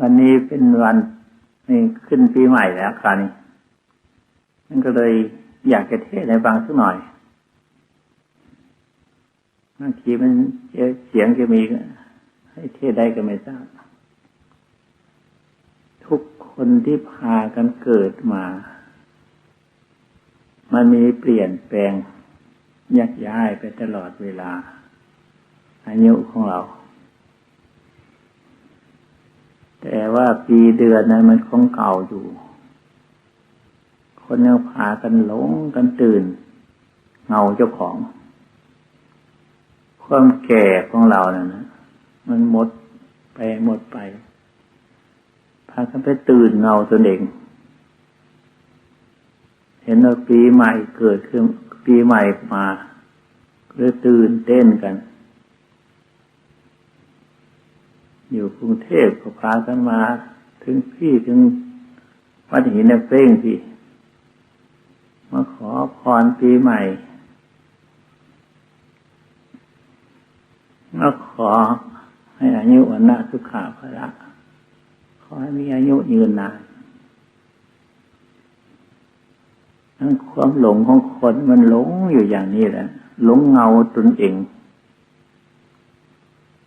วันนี้เป็นวันนี่ขึ้นปีใหม่แล้วคราวนี้นั่นก็เลยอยากจะเทศในบางสักหน่อยบางทีมันเสียงจะมี ให้เทศได้ก็ไม่ทราบ ทุกคนที่พากันเกิดมา มันมีเปลี่ยนแปลงยักย้ายไปตลอดเวลาอายุของเรา แต่ว่าปีเดือนนั้นมันคงเก่าอยู่ คนยังพากันหลงกันตื่น เงาเจ้าของ ความแก่ของเราเนะนะมันหมดไปหมดไป พากันไปตื่นเงาตัวเอง เห็นว่าปีใหม่เกิดขึ้นปีใหม่มาเลยตื่นเต้นกัน อยู่กรุงเทพก็พากันมา ถึงพี่ถึงวัดหินเป้งพี่ มาขอพรปีใหม่ มาขอให้อายุวันนะสุขาภระขอให้มีอายุยืนนานทั้งความหลงของคนมันหลงอยู่อย่างนี้แหละหลงเงาตนเอง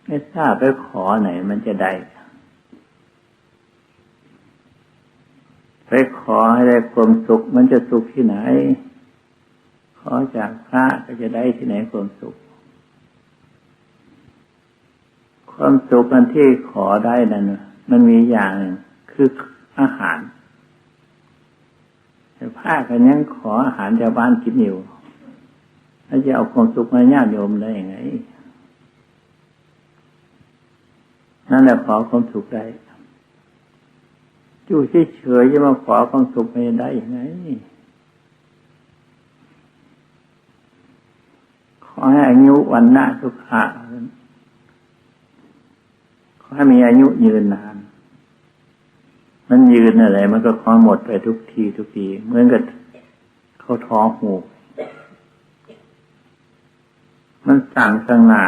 ไม่ทราบไปขอไหนมันจะได้ ไปขอให้ได้ความสุข มันจะสุขที่ไหน ขอจากพระก็จะได้ที่ไหนความสุข ความสุขอันที่ขอได้นั้นมันมีอย่างหนึ่งคืออาหารแต่พระกันยังขออาหารชาวบ้านกินอยู่แล้วจะเอาความสุขมาญาติโยมได้ยังไง นั่นแหละขอความสุขได้อยู่เฉยๆจะมาขอความสุขไม่ได้ยังไงขอให้อายุวันหน้าสุขะขอให้มีอายุยืนนาน มันยืนอะไร มันก็คอหมดไปทุกทีทุกที เหมือนกับเขาท้องหู มันสั่งข้างนา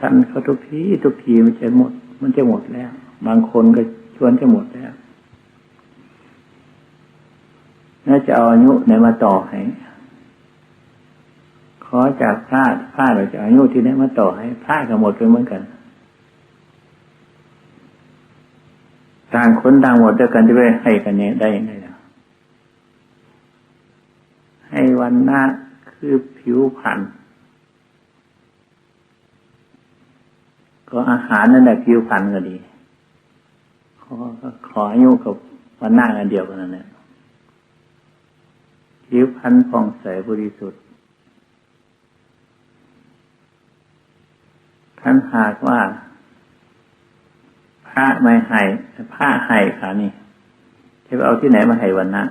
ทันเขาทุกทีทุกทีมันจะหมด มันจะหมดแล้ว บางคนก็ชวนจะหมดแล้วน่าจะเอาอายุไหนมาต่อให้ขอจากพระพระเราจะอายุที่ไหนมาต่อให้พระก็หมดไปเหมือนกันต่างคนต่างหมดด้วยกันจะไปให้กันเนี่ยได้ยังไงล่ะให้วันหน้าคือผิวพรร ก็อาหารนั่นแหละผิวพรรณก็ดีขอขออายุกับวันหน้ากันเดียวกันนั่นแหละผิวพรรณผ่องใสบริสุทธิ์ท่านหากว่าพระไม่ให้พระให้ค่ะนี่จะไปเอาที่ไหนมาให้วันนะ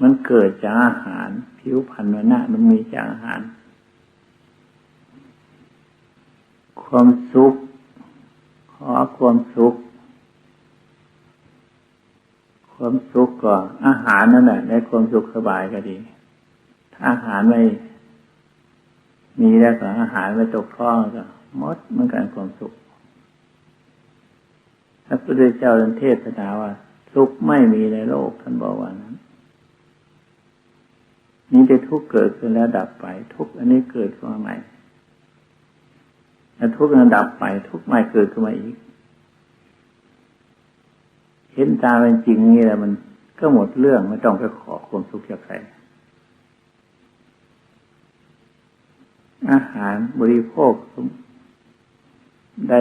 มันเกิดจากอาหาร ผิวพรรณวันนะมันมีจากอาหาร ความสุข ขอความสุข ความสุขก็อาหารนั่นแหละได้ความสุขสบายก็ดี ถ้าอาหารไม่มีแล้วก็อาหารไม่ตกท้องก็มดเหมือนกันความสุขพระพุทธเจ้าท่านเทศนาว่า สุขไม่มีในโลกท่านบอกว่านั้นนี่จะทุกข์เกิดขึ้นแล้วดับไป ทุกข์อันนี้เกิดขึ้นมาใหม่ แล้วทุกข์นั้นดับไป ทุกข์ใหม่เกิดขึ้นมาอีก เห็นตามเป็นจริงนี่แหละมันก็หมดเรื่องไม่ต้องไปขอความสุขจากใครอาหารบริโภค ได้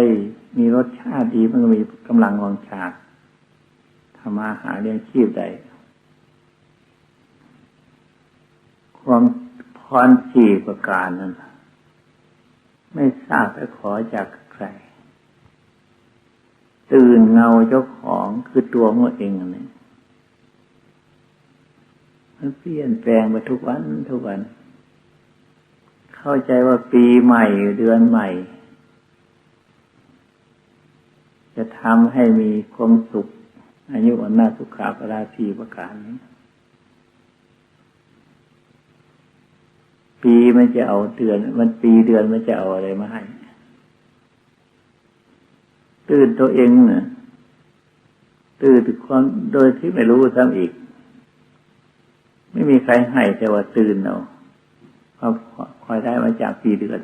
มีรสชาติดีมันก็มีกำลังวังชาทำอาหารเลี้ยงชีพได้ความพรสี่ประการนั้น ไม่ทราบไปขอจากใคร ตื่นเงาเจ้าของคือตัวของเองนนี้มันเปลี่ยนแปลงไปทุกวันทุกวัน เข้าใจว่าปีใหม่เดือนใหม่ จะทำให้มีความสุข อายุวันนาสุขาปราชีประการนี้ ปีมันจะเอาเดือน มันปีเดือนมันจะเอาอะไรมาให้ตื่นตัวเองนี่ยตื่นถึงความโดยที่ไม่รู้ซ้ำอีก ไม่มีใครให้แต่ว่าตื่นเอาเขาคอยได้มาจากปีเดือน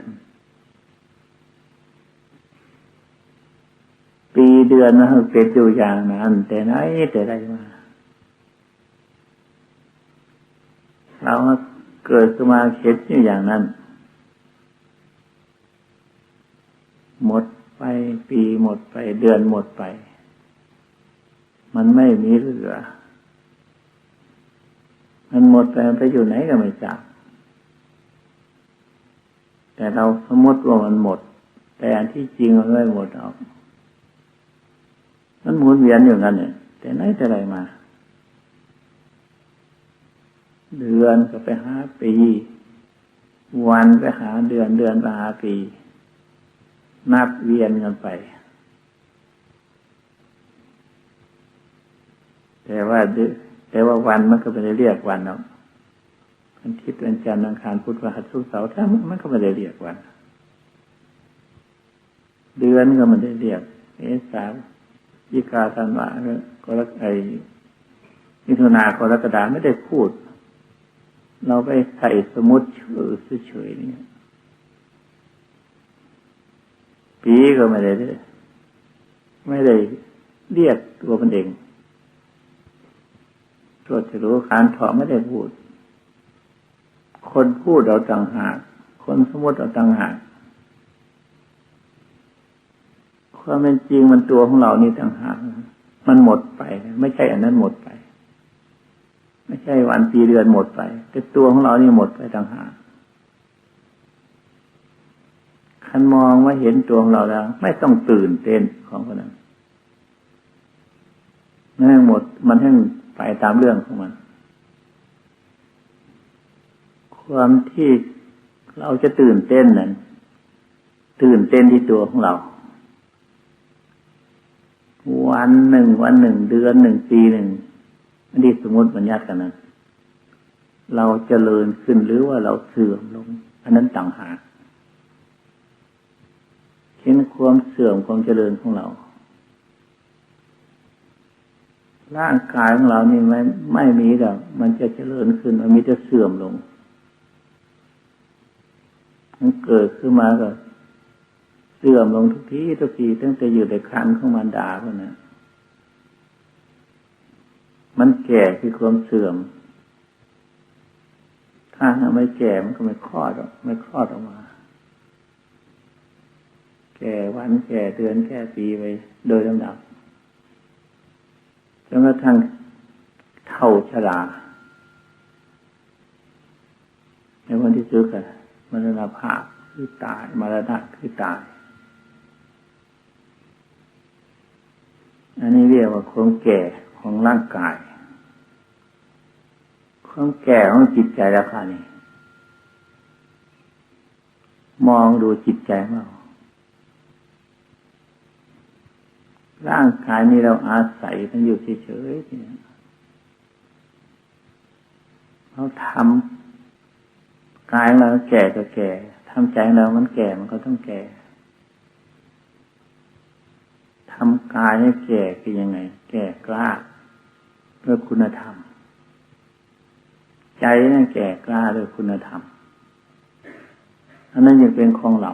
ปีเดือนนะเป็นอยู่อย่างนั้น แต่ไหนแต่ไรมาเรา เกิดขึ้นมาเข็ดอยู่อย่างนั้น หมดไปปีหมดไปเดือนหมดไป มันไม่มีเหลือ มันหมดไปไปอยู่ไหนก็ไม่จับแต่เราสมมติว่ามันหมด แต่อันที่จริงมันไม่หมดออกมันหมุนเวียนอยู่งั้นเนี่ยแต่ไหนแต่ไรมา เดือนก็ไปหาปี วันไปหาเดือนเดือนไปหาปี นับเวียนกันไป แต่ว่าแต่ว่าวันมันก็ไม่ได้เรียกวันเนาะวันทิศวันจันทร์อังคารพุธพฤหัสศุกร์เสาร์ถ้ามันก็ไม่ได้เรียกวัน เดือนก็ไม่ได้เรียกเอสามยิกาธันวาก็รักไอมิถุนากรกฎาไม่ได้พูด เราไปใส่สมุดชื่อเฉยๆนี่ปีก็ไม่ได้ไม่ได้เรียกตัวมันเองตัวจะรู้คานถอไม่ได้พูด คนพูดเราต่างหาก คนสมมติเราต่างหาก ความเป็นจริงมันตัวของเรานี่ต่างหาก มันหมดไป ไม่ใช่อันนั้นหมดไป ไม่ใช่วันปีเดือนหมดไป แต่ตัวของเรานี่หมดไปต่างหากคันมองว่าเห็นตัวของเราแล้ว ไม่ต้องตื่นเต้นของคนนั้นนั่นหมด มันให้ไปตามเรื่องของมัน ความที่เราจะตื่นเต้นนั้นตื่นเต้นที่ตัวของเรา วันหนึ่งวันหนึ่ง เดือนหนึ่งปีหนึ่ง อันนี้สมมติบัญญัติกันนั้นเราจเจริญขึ้นหรือว่าเราเสื่อมลง อันนั้นต่างหากเห็นความเสื่อมความเจริญของเรา ร่างกายของเรานี่ไม่ไม่มีหรอกมันจะเจริญขึ้น มันมีแต่เสื่อมลง มันเกิดขึ้นมาก็ เสื่อมลงทุกทีทุกทีตั้งแต่อยู่ในครันของมันดาคนน มันแก่คือความเสื่อม ถ้าไม่แก่มันก็ไม่คลอดออกไม่คลอดออกมา แก่วันแก่เดือนแก่ปีไปโดยลำดับจนกระทั่งเท่าชราในวันที่สุดกันมรณภาพคือตายมรณะคือตาย อันนี้เรียกว่าความแก่ของร่างกาย ความแก่ของจิตใจแล้วค่ะนี่มองดูจิตใจของเราร่างกายนี้เราอาศัยมันอยู่เฉยๆเนี่ยเราทำกายเราแก่ก็แก่ทำใจเรามันแก่มันก็ต้องแก่ทำกายให้แก่คือยังไง แก่กล้าเพื่อคุณธรรม ใจนี่นแก่กล้าด้วยคุณธรรม อันนั้นยังเป็นของเรา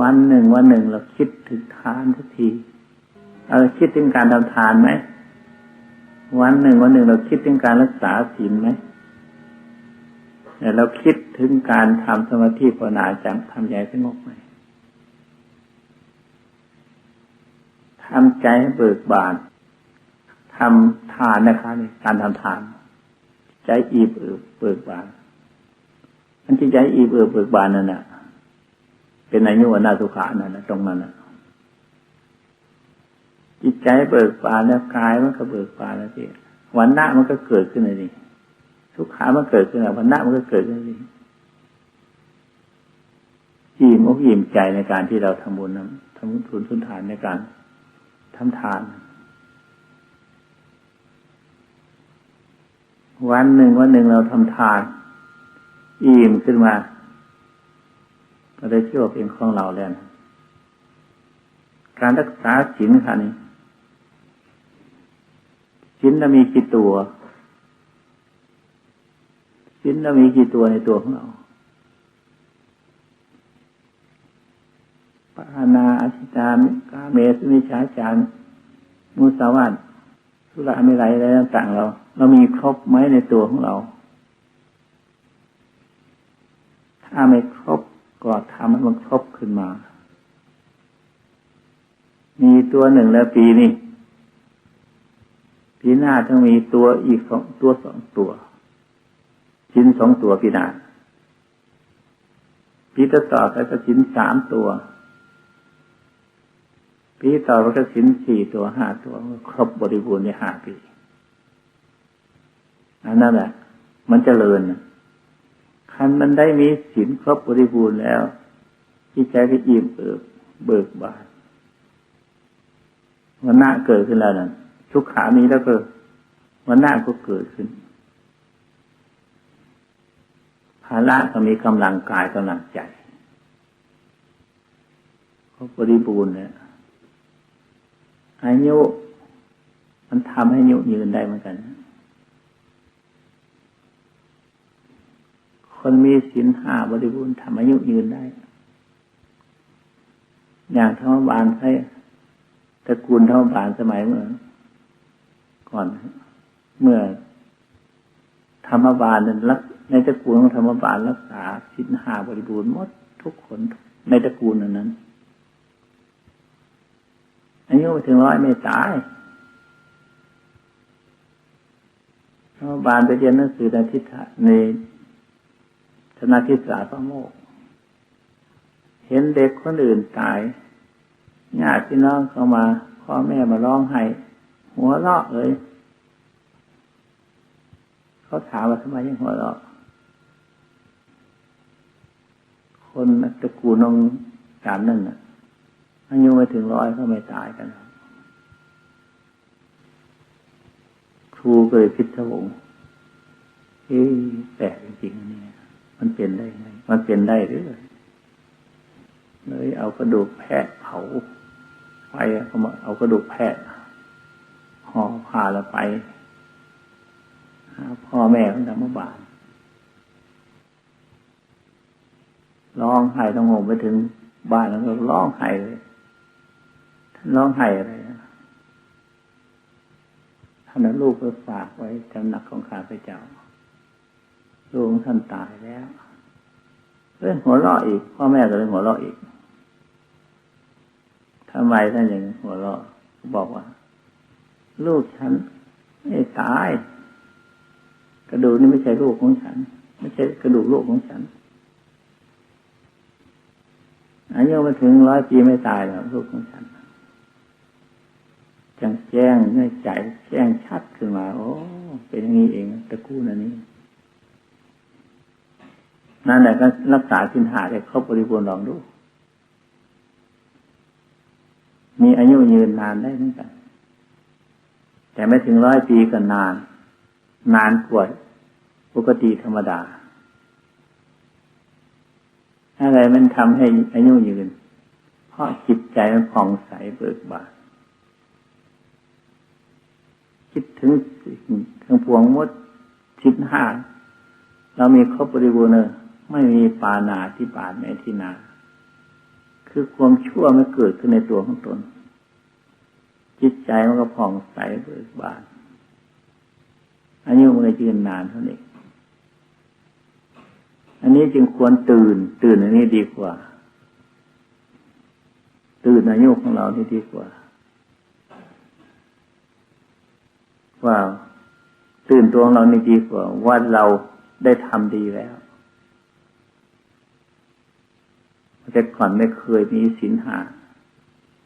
วันหนึ่งวันหนึ่งเราคิดถึงทานทุกที เราคิดถึงการทำทานไหม วันหนึ่งวันหนึ่งเราคิดถึงการรักษาศีลไหมเราคิดถึงการทำสมาธิภาวนาจังทำใจสงบไหมทำใจให้เบิกบาน ทำทานนะคะนี่การทำทาน ใจอีบเอิบเบิกบานมันจะใจอีบเอิบเบิกบานนั่นแหะเป็นอายุวนาสุขานั่นนะตรงนั้นนะจิตใจเบิกบานแล้วกายมันก็เบิกบานแล้วทีวันหน้ามันก็เกิดขึ้นเลยนี่ทุกขามันเกิดขึ้นแล้ววันหน้ามันก็เกิดขึ้นเลยยิ้มอกยิ้มใจในการที่เราทำบุญทำทำทุนทุนทานในการทำทาน วันหนึ่งวันหนึ่งเราทำทาน อิ่มขึ้นมา ก็ได้ชื่อว่าเป็นของเราแล้วการรักษาศีลค่ะนี่ศีลเรามีกี่ตัวศีลเรามีกี่ตัวในตัวของเราปานาอธิตามกาเมสุมิชาจารมุสาวาต สุราไม่ไรอะไรต่างๆเรา เรามีครบไหมในตัวของเรา ถ้าไม่ครบก็ทำให้มันครบขึ้นมา มีตัวหนึ่งแล้วปีนี้ปีหน้าต้องมีตัวอีกสองตัวสองตัว ชิ้นสองตัวปีหน้าปีต่อต่อไปก็ชิ้นสามตัว ปีต่อไปก็ชิ้นสี่ตัวห้าตัวครบบริบูรณ์ในห้าปีอันนั้นแหละมันจเจริญคันมันได้มีศีลครบบริบูรณ์แล้วที่ใจก็อิ่มเอิบเบิกบานวันหน้าเกิดขึ้นแล้วนั่นทุกขามีแล้วก็วันหน้าก็เกิดขึ้นภาระก็มีกำลังกายกำลังใจครบบริบูรณ์เนี่ย อายุมันทำให้ยุยืนได้เหมือนกัน คนมีศีลห้าบริบูรณ์ทำอายุยืนได้ อย่างธรรมบาลใช้ตระกูลธรรมบาลสมัยเมื่อก่อนเมื่อธรรมบาลนั้นรักในตระกูลของธรรมบาลรักษาศีลห้าบริบูรณ์หมดทุกคนในตระกูลนั้น อายุถึงร้อยไม่ตายพระบาลไปเรียนหนังสือในทิศในธนาทิศาพระโมก เห็นเด็กคนอื่นตายญาติพี่น้องเข้ามา พ่อแม่มาร้องไห้หัวเราะเลยเขาถามว่าทำไมยังหัวเราะคนตระกูลนองสามนั่นน่ะ อายุไม่ถึงร้อยก็ไม่ตายกันครูก็เลยพิจารณาเฮ้แปลกจริงๆเนี่ยมันเป็นได้ไง มันเป็นได้หรือเลยเอากระดูกแพะเผาไฟเขามาเอากระดูกแพะห่อผ่าแล้วไปหาพ่อแม่ของธรรมบาลร้องไห้ต้องงงไปถึงบ้านแล้วก็ร้องไห้เลย ร้องไห้อะไรท่านลูกก็ฝากไว้จำหนักของข้าพเจ้าลูกท่านตายแล้วเรื่องหัวเราะอีก พ่อแม่ก็เลยหัวเราะอีกทำไมท่านอย่างหัวเราะบอกว่า ลูกฉันไม่ตาย กระดูกนี่ไม่ใช่ลูกของฉัน ไม่ใช่กระดูกลูกของฉันอายุมาถึงร้อยปีไม่ตายแล้วลูกของฉัน จังแจ้งในใจแจ้งชัดขึ้นมา โอ้ เป็นอย่างนี้เองตะกู้นันนี้นั่นแหละก็รักษาสินหาได้ครบบริบูรณ์ลองดู มีอายุยืนนานได้เหมือนกัน แต่ไม่ถึงร้อยปีก็นาน นานกว่าปกติธรรมดา อะไรมันทำให้อายุยืน เพราะจิตใจมันผ่องใสเบิกบาน คิดถึงทั้งพวงมดชิดห้าเรามีครบบริบูรณ์เลยไม่มีปานาที่ปาดในที่นา คือความชั่วไม่เกิดขึ้นในตัวของตน จิตใจมันก็ผ่องใสเบิกบานอันนี้มันก็ยืนนานเท่านี้อันนี้จึงควรตื่น ตื่นอันนี้ดีกว่า ตื่นอายุของเราที่ดีกว่า ว่าตื่นตัวของเราในี่ดีกว่าว่าเราได้ทำดีแล้วแต่ก่อนไม่เคยมีสินหา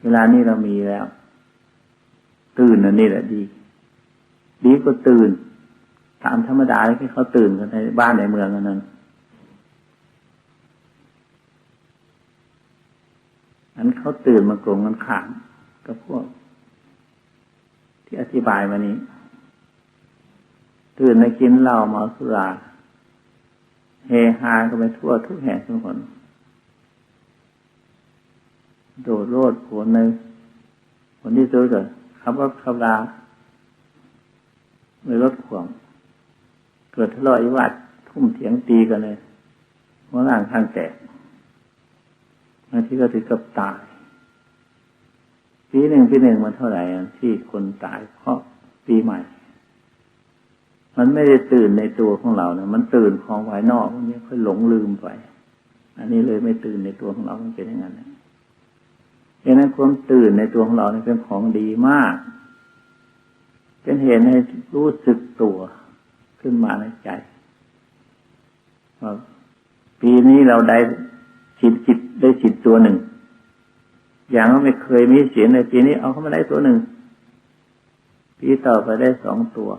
เวลานี้เรามีแล้ว ตื่นอันนี้แหละดี ดีกว่าตื่น ตามธรรมดาที่เขาตื่นกันในบ้านในเมืองกันนั้น อันเขาตื่นมากลงกันขางกับพวก ที่อธิบายมานี้ ตื่นมากินเหล้าเมาสุราเฮฮาก็ไปทั่วทุกแห่งทุกคนโดดโลดโผนในผลที่สุดก็ขับรถขับราไม่รถขวางเกิดทะเลาะวิวาททุ่มเถียงตีกันเลยหัวร่างข้างแตกบางทีก็ถึงกับตายปีหนึ่งปีหนึ่งมันเท่าไหร่ที่คนตายเพราะปีใหม่ มันไม่ได้ตื่นในตัวของเราเนี่ยมันตื่นของภายนอกมันนี้ค่อยหลงลืมไป อันนี้เลยไม่ตื่นในตัวของเรามันเป็นอย่างนั้นดังนั้นความตื่นในตัวของเราเนี่ยเป็นของดีมาก เป็นเหตุให้รู้สึกตัวขึ้นมาในใจว่าปีนี้เราได้จิตจิตได้จิตตัวหนึ่ง อย่างว่าไม่เคยมีเสียงในปีนี้เอาเข้ามาได้ตัวหนึ่งปีต่อไปได้สองตัว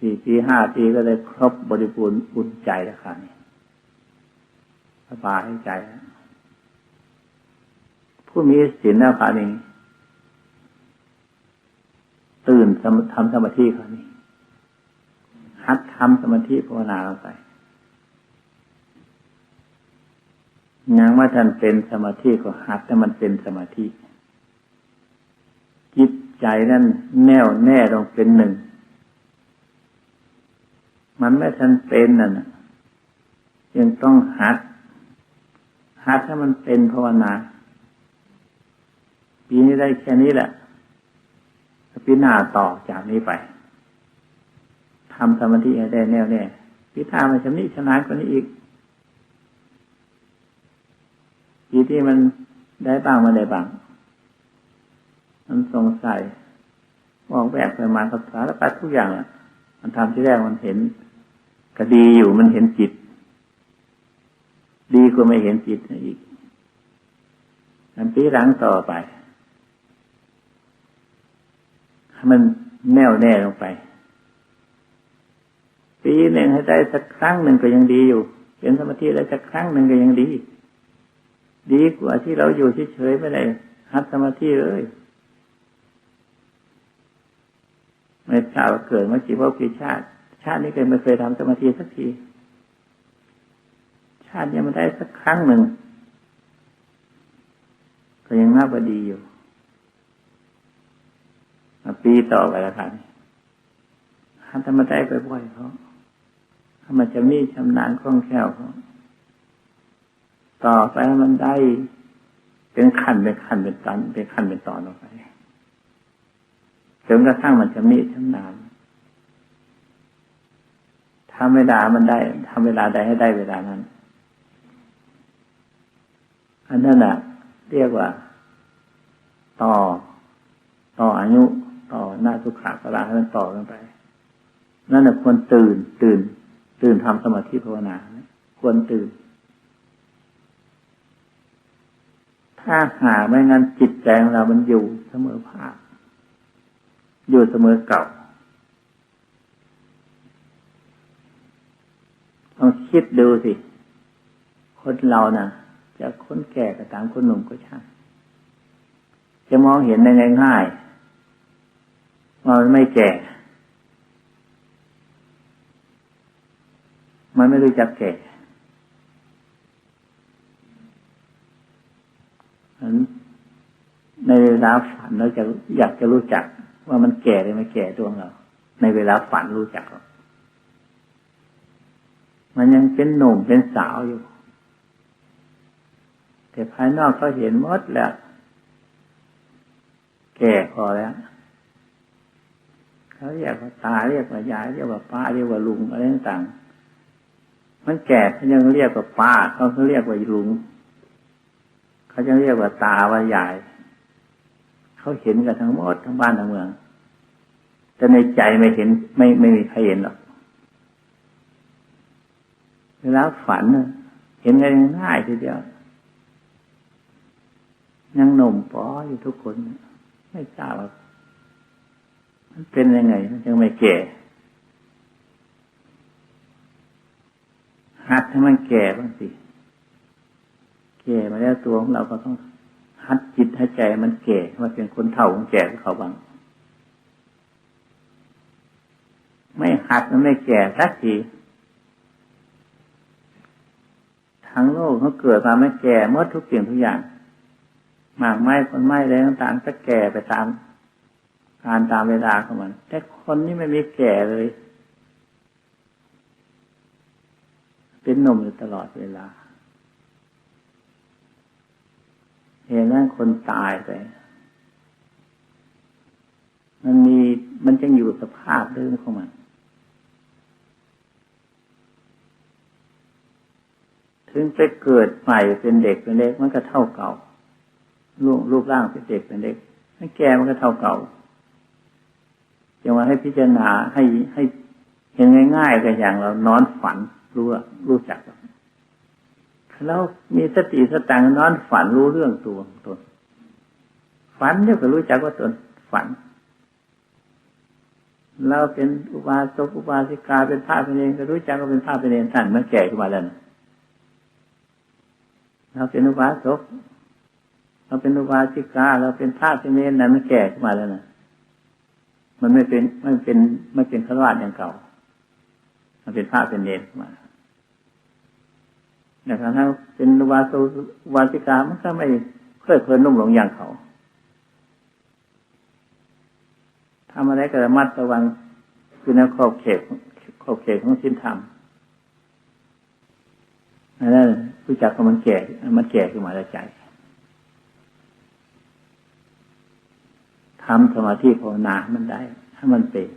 สี่ปีห้าปีก็ได้ครบบริบูรณ์อุ่นใจแล้วค่ะนี่สบายใจ ผู้มีศีลแล้วค่ะนี่ตื่นทำสมาธิค่ะนี่หัดทำสมาธิภาวนาลงไปยังว่าท่านเป็นสมาธิก็หัดแต่มันเป็นสมาธิจิตใจนั่นแน่วแน่ลงเป็นหนึ่ง มันไม่ทันเป็นนั่นยังต้องหัด หัดถ้มันเป็นภาวนาปีนี้ได้แค่นี้แหละปีหน้าต่อจากนี้ไปทำสมาธิให้ได้แน่วแน่ปีหน้ามันชำนิชนะกว่านี้อีกปีที่มันได้บ้างมาได้บ้าง มันสงสัยมองแบบไปมากับสารพัดทุกอย่างอะ มันทำที่แรกมันเห็น ก็ดีอยู่มันเห็นจิต ดีกว่าไม่เห็นจิตอีกอันปีหลังต่อไปให้มันแน่วแน่ลงไป ปีหนึ่งให้ได้สักครั้งหนึ่งก็ยังดีอยู่ เป็นสมาธิได้สักครั้งหนึ่งก็ยังดี ดีกว่าที่เราอยู่เฉยๆไม่ได้หัดสมาธิเลยไม่ทราบเกิดมากี่ว่ากี่ชาติ ชาตินี้เคยไม่เคยทำสมาธิสักที ชาติยังไม่ได้สักครั้งหนึ่งก็ยังน่าบดีอยู่ปีต่อไปแล้วครับถ้าทำมาได้ไปบ่อยเขาถ้ามันจะมีชำนาญคล่องแคล่วเขาต่อไปมันได้ เป็นขั้นเป็นขั้นเป็นตอนเป็นขั้นเป็นตอนออกไปจนกระทั่งมันจะมีชำนาญ ทำเวลามันได้ทำเวลาใดให้ได้เวลานั้น อันนั้นแหละเรียกว่า ต่อ ต่ออายุ ต่อหน้าสุขาเวลาให้มันต่อกันไป นั่นแหละควรตื่น ตื่น ตื่นทำสมาธิภาวนา ควรตื่น ถ้าหาไม่งั้นจิตใจของเรา มันอยู่เสมอภาคอยู่เสมอเก่า ลองคิดดูสิ คนเรานะ่ะ จะคนแก่ก็ตามคนหนุ่มก็ช่างจะมองเห็นได้ง่ายๆว่ามันไม่แก่ มันไม่รู้จักแก่ในเวลาฝันเราจะอยากจะรู้จัก ว่ามันแก่หรือไม่แก่ตัวเรา ในเวลาฝันรู้จักหรอ มันยังเป็นหนุ่มเป็นสาวอยู่ แต่ภายนอกเขาเห็นหมดแล้ว แก่พอแล้วเขาเรียกว่าตาเรียกว่ายายเรียกว่าป้าเรียกว่าลุงอะไรต่างๆมันแก่เขายังเรียกว่าป้าเขาเขาเรียกว่าลุงเขาจะเรียกว่าตาว่าใหญ่เขาเห็นกันทั้งหมดทั้งบ้านทั้งเมืองแต่ในใจไม่เห็นไม่ไม่มีใครเห็นหรอก เวลาฝันเห็นกันง่ายทีเดียว ยังหนุ่มปออยู่ทุกคน ไม่ทราบว่ามันเป็นยังไงมันยังไม่แก่หัดให้มันแก่บ้างสิ แก่มาแล้วตัวของเราก็ต้องหัดจิตหัดใจมันแก่มาเป็นคนเฒ่าของแก่เขาบังไม่หัดมันไม่แก่สักที ทั้งโลกเขาเกิดมาไม่แก่เมื่อทุกสิ่งทุกอย่างหมากไม้คนไม้อะไรต่างๆก็แก่ไปตามการตามเวลาของมัน แต่คนนี่ไม่มีแก่เลย เป็นหนุ่มอยู่ตลอดเวลา เห็นว่าคนตายไป มันมีมันจะอยู่สภาพเดิมของมัน ถึงไปเกิดใหม่เป็นเด็กเป็นเล็กมันก็เท่าเก่ารูปรูปร่างเป็นเด็กเป็นเล็กถ้าแก่มันก็เท่าเก่าจะมาให้พิจารณาให้ให้เห็นง่ายๆกันอย่างเรานอนฝันรู้รู้จักแล้วมีสติสตังนอนฝันรู้เรื่องตัวตนฝันเนี่ยก็รู้จักว่าตนฝันเราเป็นอุบาสกอุบาสิกาเป็นพระเป็นเองก็รู้จักว่าเป็นพระเป็นเองท่านเมันแก่ขึ้นมาแล้ว เราเป็นอุบาสกเราเป็นอุบาสิกา เราเป็นพระเป็นเองนั้นมันแก่ขึ้นมาแล้วนะมันไม่เป็นไม่เป็นไม่เป็นฆราวาสอย่างเก่า มันเป็นพระเป็นเนรมาแต่ถ้าเป็นวาสุวาสิกามันก็ไม่เคยเพลินนุ่มหลงอย่างเขาทำอะไรก็ระมัดระวังคือในขอบเขตขอบเขตของสิ้นธรรม นั่นรู้จักว่ามันแก่ มันแก่ขึ้นมาแล้วใจทำสมาธิภาวนามันได้ ถ้ามันเป็น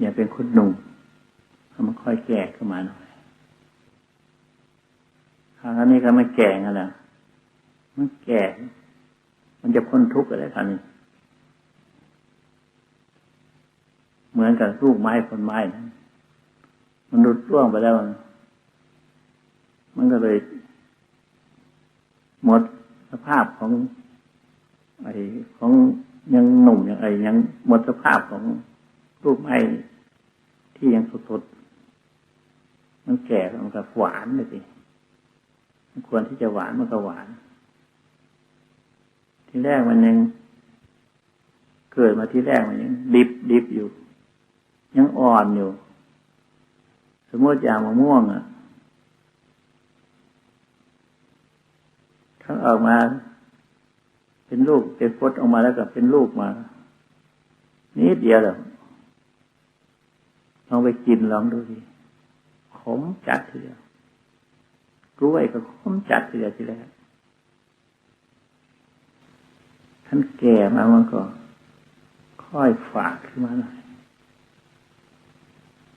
อย่าเป็นคนหนุ่มให้มันค่อยแก่ขึ้นมาหน่อยครั้งนี้ก็ไม่แก่งันแหละมันแก่ มันจะพ้นทุกข์อะไรครั้นี้เหมือนกับลูกไม้คนไม้นะมันรุดร่วงไปแล้วมัน มันก็เลย หมดสภาพของ ไอ้ของยังหนุ่มยังไอ้ยังหมดสภาพของรูปไม้ที่ยังสดๆมันแก่มันก็หวานเลยสิมันควรที่จะหวานมันก็หวาน ทีแรกมันยังเกิดมาที่แรกมันยังดิบดิบอยู่ ยังอ่อนอยู่ สมมติอย่างมะม่วงอะ ถ้าออกมา เป็นลูกเป็นพดออกมาแล้วก็เป็นลูกมานิดเดียวหรอกลองไปกินลองดูดิขมจัดทีเดียวกล้วยก็ขมจัดทีเดียวทีแรกท่านแก่มามันก็ ค่อยฝากขึ้นมาหน่อย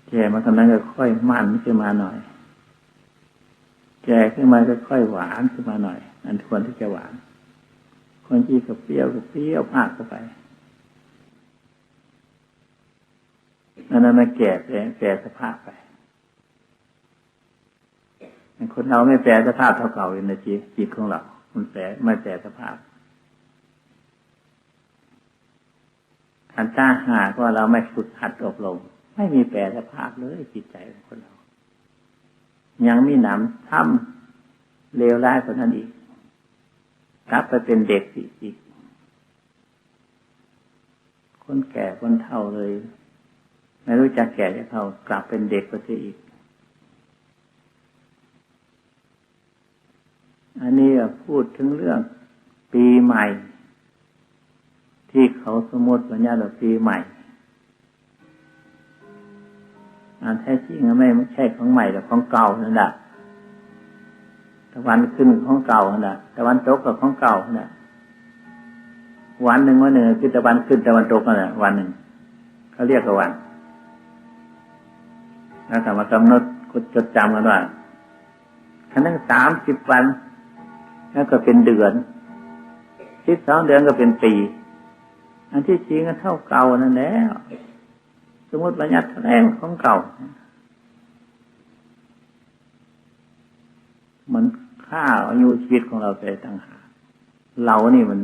แก่มาตอนนั้นก็ค่อยมันขึ้นมาหน่อยแก่ขึ้นมาก็ค่อยหวานขึ้นมาหน่อย อันควรที่จะหวานคนที่ก็เปรี้ยวก็เปรี้ยวมากเข้าไปอันนั้นมันแก่แปลแก่สภาพไปคนเราไม่แปลสภาพเท่าเก่าเลยนะจีจิตของเรา มันแปลไม่แปลสภาพขันต้าหากว่าเราไม่ฝึกหัดอบรมไม่มีแปลสภาพเลยจิตใจของคนเรา ยังมีหนำทำเลวร้ายกว่านั้นอีก กลับไปเป็นเด็กอีก คนแก่คนเฒ่าเลย ไม่รู้จักแก่จะเฒ่ากลับเป็นเด็กก็จะอีก อันนี้พูดถึงเรื่องปีใหม่ ที่เขาสมมติวันนี้เราปีใหม่อันแท้จริงไม่ใช่ของใหม่แต่ของเก่านั่นแหละ ตะวันขึ้นของเก่าน่ะตะวันตกกับของเก่าน่ะวันหนึ่งวันหนึ่งคือตะวันขึ้นตะวันตกน่ะวันหนึ่งเขาเรียกว่าวันแล้วแต่มากำหนดกดจดจำกันว่าคันนั้นสามสิบวันแล้วก็เป็นเดือนสิบสองเดือนก็เป็นปี อันที่จริงก็เท่าเก่านั่นแล้ว สมมติบัญญัติแรงของเก่า มันฆ่าอายุชีวิตของเราไปต่างหากเรานี่มัน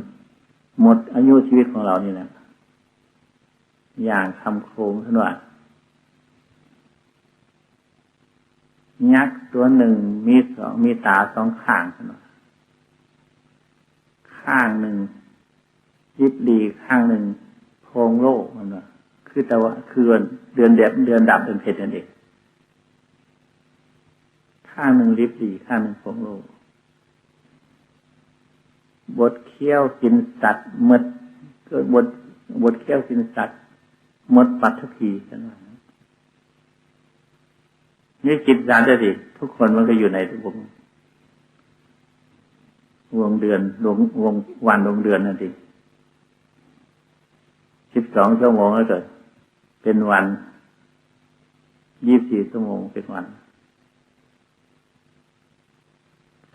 หมดอายุชีวิตของเรานี่แหละอย่างคำโครงท่านว่ายักษ์ตัวหนึ่งมีสองมีตาสองข้างท่านว่าข้างหนึ่งยิบดีข้างหนึ่งโพงโลกมันว่าคือแต่ว่าคือเดือนเด็บเดือนดับเป็นเพชรนั่นเอง ข้างหนึ่งลิบดีข้างหนึ่งโพงโลกบทเคี้ยวกินสัตว์หมดเกิดบทบทเคี้ยวกินสัตว์หมดปัตภีกันว่านี่จิตสารสิทุกคนมันก็อยู่ในวงวงเดือนวงวงวันวงเดือนนั่นเองสิบสองชั่วโมงแล้วเกิดเป็นวันยี่สี่ชั่วโมงเป็นวัน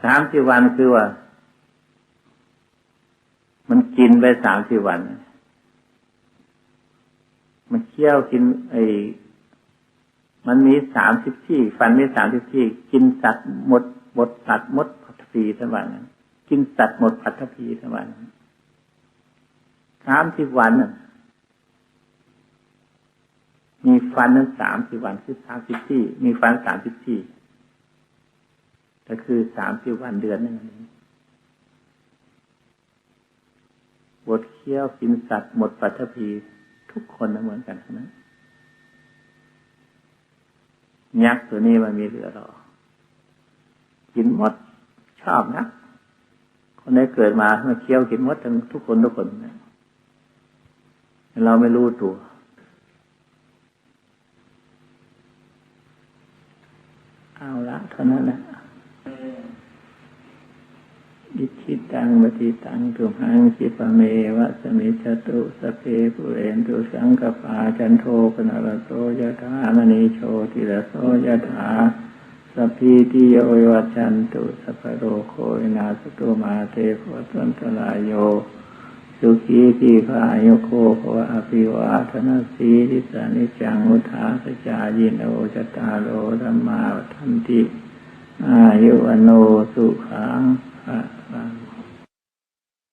สามสิบวันคือว่า มันกินไปสามสิบวัน มันเคี่ยวกิน ไอ้มันมีสามสิบที่ ฟันมีสามสิบที่ กินสัตว์หมดหมดสัตว์หมดพัทพีทั้งวันกินสัตว์หมดพัทพีทั้งวันสามสิบวันมีฟันนั้นสามสิบวันคือสามสิบที่ มีฟันสามสิบที่ ก็คือสามสิบวันเดือนนึงบทเคี้ยวกินสัตว์หมดปัทภีทุกคนนะเหมือนกันนะยักษ์ตัวนี้มันมีเหลือหรอ กินหมดชอบนะ คนได้เกิดมาเมื่อเคี้ยวกินหมดทั้งทุกคนทุกคนนะเราไม่รู้ตัว เอาละเท่านั้นนะ อิชิตังปฏิตังตุหังคิปะเมวะสมิจตุสเพปุเรนตุสังกปาจันโทปนรโสยถามณีโชติรโสยถาสพีติโยวัจันตุสัพโรโควินาสตุมาเตภวตันตรายโยสุขีทีพายุโคภวะอภิวาทนาสีทิสานิจังมุทาสจายินโอจตารโรธรรมาทันติอายุอโนสุขังภะ